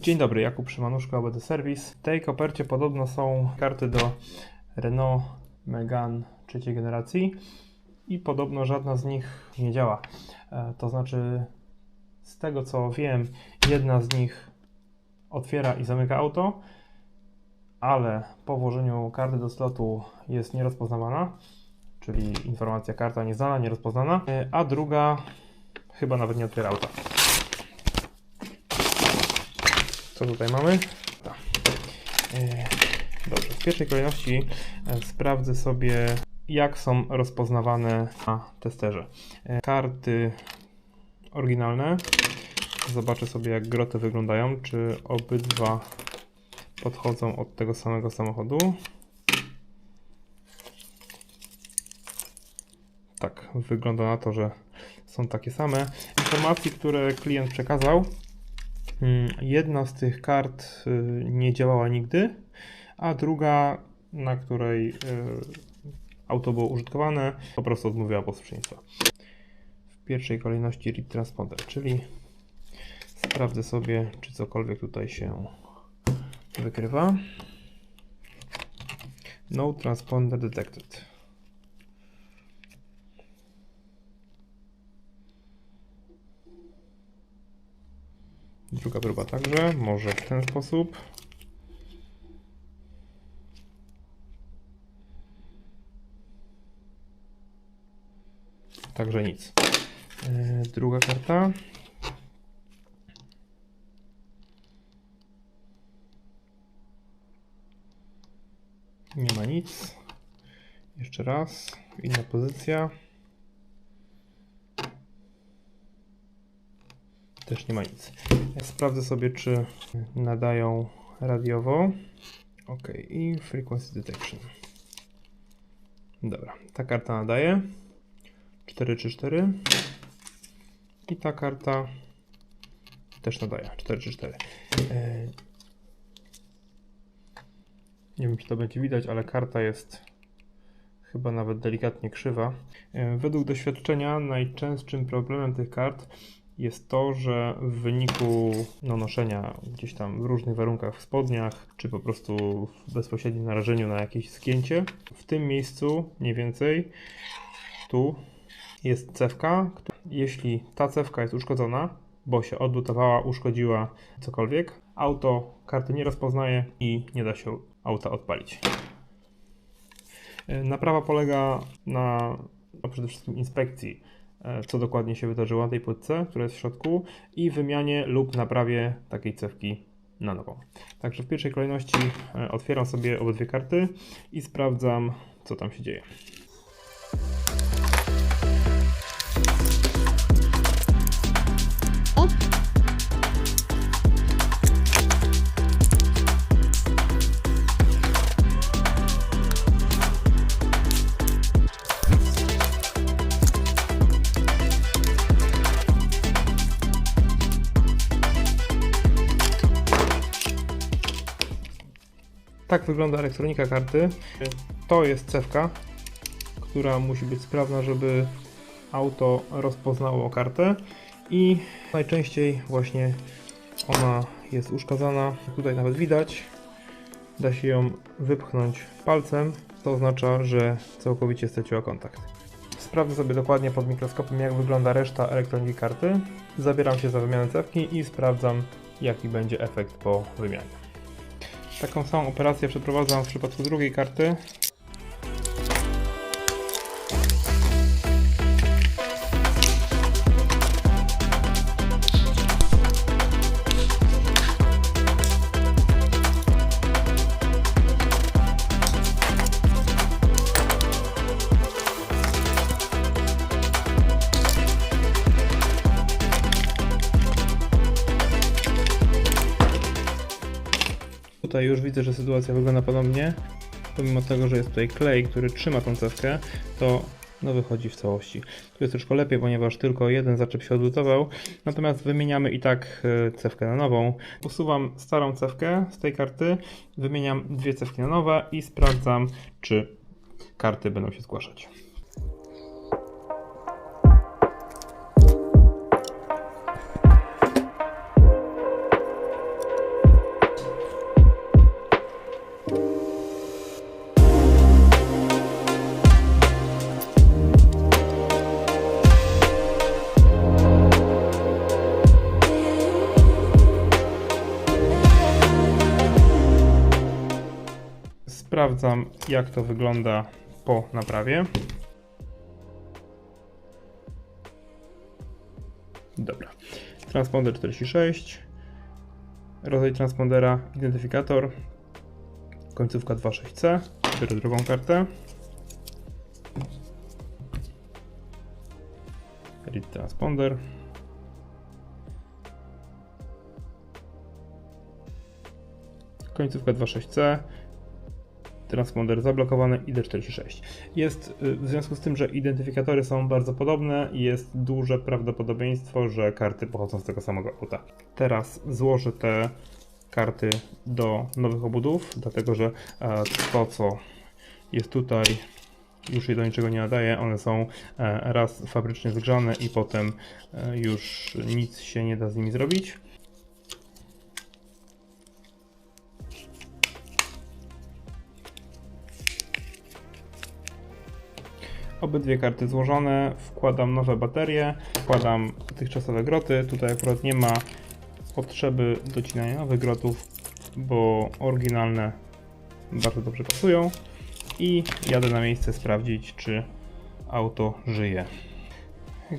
Dzień dobry, Jakub Szymanuszko, ABD Service. W tej kopercie podobno są karty do Renault Megane trzeciej generacji i podobno żadna z nich nie działa. E, To znaczy, z tego co wiem, jedna z nich otwiera i zamyka auto, ale po włożeniu karty do slotu jest nierozpoznawana, czyli informacja karta nieznana, nierozpoznana, e, a druga chyba nawet nie otwiera auta. Co tutaj mamy? Tak. E, Dobrze, w pierwszej kolejności e, sprawdzę sobie, jak są rozpoznawane na testerze. E, Karty oryginalne. Zobaczę sobie, jak groty wyglądają, czy obydwa podchodzą od tego samego samochodu. Tak, wygląda na to, że są takie same. Informacji, które klient przekazał, Jedna z tych kart y, nie działała nigdy, a druga, na której y, auto było użytkowane, po prostu odmówiła posłuszeństwa. W pierwszej kolejności read transponder, czyli sprawdzę sobie, czy cokolwiek tutaj się wykrywa. No transponder detected. Druga próba także, może w ten sposób. Także nic. E, Druga karta. Nie ma nic. Jeszcze raz. Inna pozycja. Też nie ma nic. Sprawdzę sobie, czy nadają radiowo. Ok, i frequency detection. Dobra, ta karta nadaje 434 i ta karta też nadaje 434. E, Nie wiem, czy to będzie widać, ale karta jest chyba nawet delikatnie krzywa. E, Według doświadczenia najczęstszym problemem tych kart jest to, że w wyniku no, noszenia gdzieś tam w różnych warunkach w spodniach, czy po prostu w bezpośrednim narażeniu na jakieś skięcie, w tym miejscu mniej więcej tu jest cewka. Jeśli ta cewka jest uszkodzona, bo się odlutowała, uszkodziła cokolwiek, auto karty nie rozpoznaje i nie da się auta odpalić. E, Naprawa polega na no przede wszystkim inspekcji, co dokładnie się wydarzyło na tej płytce, która jest w środku, i wymianie lub naprawie takiej cewki na nową. Także w pierwszej kolejności e, otwieram sobie obydwie karty i sprawdzam, co tam się dzieje. Tak wygląda elektronika karty. To jest cewka, która musi być sprawna, żeby auto rozpoznało kartę i najczęściej właśnie ona jest uszkadzana. Tutaj nawet widać. Da się ją wypchnąć palcem. To oznacza, że całkowicie straciła kontakt. Sprawdzę sobie dokładnie pod mikroskopem, jak wygląda reszta elektroniki karty. Zabieram się za wymianę cewki i sprawdzam, jaki będzie efekt po wymianie. Taką samą operację przeprowadzam w przypadku drugiej karty. Tutaj już widzę, że sytuacja wygląda podobnie. Pomimo tego, że jest tutaj klej, który trzyma tą cewkę, to no wychodzi w całości. Tu jest troszkę lepiej, ponieważ tylko jeden zaczep się odlutował. Natomiast wymieniamy i tak e, cewkę na nową. Usuwam starą cewkę z tej karty, wymieniam dwie cewki na nowe i sprawdzam, czy karty będą się zgłaszać. Sprawdzam jak to wygląda po naprawie. Dobra. Transponder 46. Rodzaj transpondera, identyfikator. Końcówka 26C. Biorę drugą kartę. Read transponder. Końcówka 26C. Transponder zablokowany ID46. Jest y, w związku z tym, że identyfikatory są bardzo podobne, jest duże prawdopodobieństwo, że karty pochodzą z tego samego auta. Teraz złożę te karty do nowych obudów, dlatego że e, to, co jest tutaj, już się do niczego nie nadaje. One są e, raz fabrycznie zgrzane i potem e, już nic się nie da z nimi zrobić. Obydwie karty złożone, wkładam nowe baterie, wkładam dotychczasowe groty. Tutaj akurat nie ma potrzeby docinania nowych grotów, bo oryginalne bardzo dobrze pasują. I jadę na miejsce sprawdzić, czy auto żyje.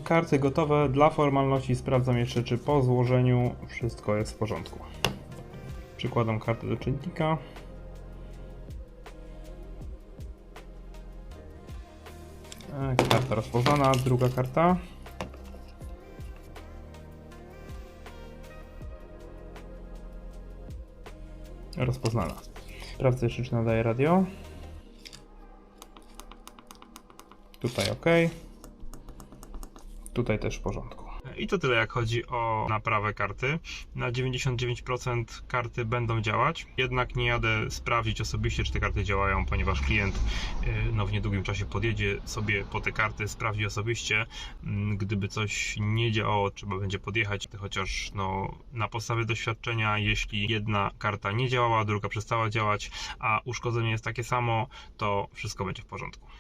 Karty gotowe. Dla formalności sprawdzam jeszcze, czy po złożeniu wszystko jest w porządku. Przykładam kartę do czynnika. Karta rozpoznana, druga karta. Rozpoznana. Sprawdzę jeszcze, czy nadaje radio. Tutaj ok. Tutaj też w porządku. I to tyle, jak chodzi o naprawę karty. Na 99% karty będą działać, jednak nie jadę sprawdzić osobiście, czy te karty działają, ponieważ klient y, no, w niedługim czasie podjedzie sobie po te karty, sprawdzi osobiście. Mm, Gdyby coś nie działało, trzeba będzie podjechać, chociaż no, na podstawie doświadczenia, jeśli jedna karta nie działała, druga przestała działać, a uszkodzenie jest takie samo, to wszystko będzie w porządku.